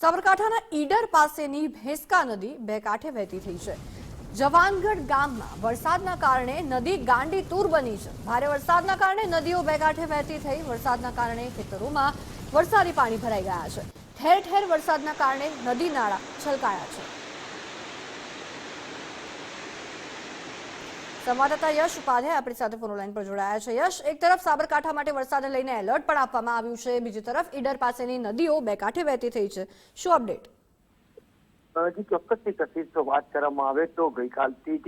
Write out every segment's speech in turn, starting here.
સાબરકાંઠાના ઈડર પાસેની ભેંસકા નદી બે કાંઠે વહેતી થઈ છે. જવાનગઢ ગામમાં વરસાદના કારણે નદી ગાંડી તૂર બની છે. ભારે વરસાદના કારણે નદીઓ બે કાંઠે વહેતી થઈ. વરસાદના કારણે ખેતરોમાં વરસાદી પાણી ભરાઈ ગયા છે. ઠેર ઠેર વરસાદના કારણે નદી નાળા છલકાયા છે. સંવાદદાતા યશ ઉપાધ્યાય આપણી સાથે ફોન લાઈન પર જોડાયા છે. યશ, એક તરફ સાબરકાંઠા માટે વરસાદને લઈને એલર્ટ પણ આપવામાં આવ્યું છે. બીજી તરફ ઈડર પાસેની નદીઓ બે કાંઠે વહેતી થઈ છે. શું અપડેટ જી ચોક્કસથી તસવીર તો વાત કરવામાં આવે તો ગઈકાલથી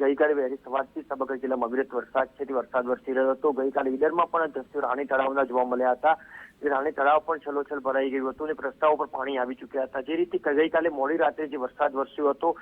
ગઈકાલે વહેલી સવારથી સમગ્ર જિલ્લામાં અવિરત વરસાદ છે. તે વરસાદ વરસી રહ્યો હતો. ગઈકાલે ઈડરમાં પણ દ્રશ્યો રાણી તળાવના જોવા મળ્યા હતા. રાણી તળાવ પણ છલોછલ ભરાઈ ગયું હતું અને રસ્તાઓ પર પાણી આવી ચૂક્યા હતા. જે રીતે ગઈકાલે મોડી રાત્રે જે વરસાદ વરસ્યો હતો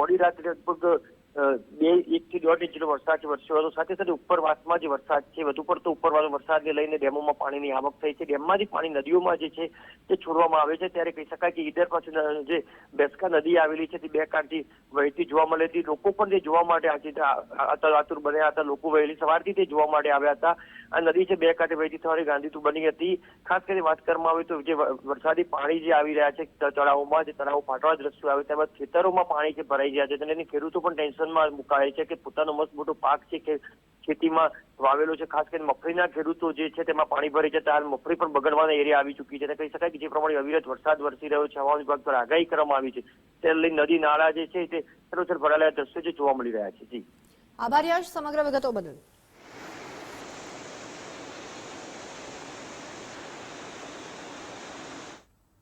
મોડી રાત્રે લગભગ બે એકથી દોઢ ઇંચ ઇંચનો વરસાદ જે વરસ્યો હતો સાથે સાથે ઉપરવાસમાં જે વરસાદ છે, વધુ પડતો ઉપરવાસ વરસાદને લઈને ડેમોમાં પાણીની આવક થઈ છે. ડેમમાંથી પાણી નદીઓમાં જે છે, તે છોડવામાં આવે છે. ત્યારે કહી શકાય કે ઈડર પાસે જે બેસકા નદી આવેલી છે, તે બે કાંઠથી વહેતી જોવા મળે હતી. લોકો પણ તે જોવા માટે આતુર બન્યા હતા. લોકો વહેલી સવારથી તે જોવા માટે આવ્યા હતા. આ નદી છે, બે કાંઠે વહેતી થવાની ગાંધીતું બની હતી. ખાસ કરીને વાત કરવામાં આવે તો જે વરસાદી પાણી જે આવી રહ્યા છે તળાવોમાં જે તળાવો ફાટવા દ્રશ્યો આવે તેમજ ખેતરોમાં પાણી જે ભરાઈ ગયા છે તેની ખેડૂતો પણ ટેન્શનમાં મુકાય છે કે પોતાનો મસ્ત મોટો પાક છે કે ખેતીમાં વાવેલો છે, ખાસ કરીને મગફળીના ખેડૂતો જે છે તેમાં પાણી ભરી જતા હાલ મગફળી પણ બગડવાના એરિયા આવી ચૂકી છે. કહી શકાય કે જે પ્રમાણે અવિરત વરસાદ વરસી રહ્યો છે, હવામાન વિભાગ દ્વારા આગાહી કરવામાં આવી છે તેને લઈ નદી, નાળા જે છે તે સરોસર ભરાયેલા દ્રશ્યો જે જોવા મળી રહ્યા છે. જી. આભાર યશ સમગ્ર વિગતો બદલ.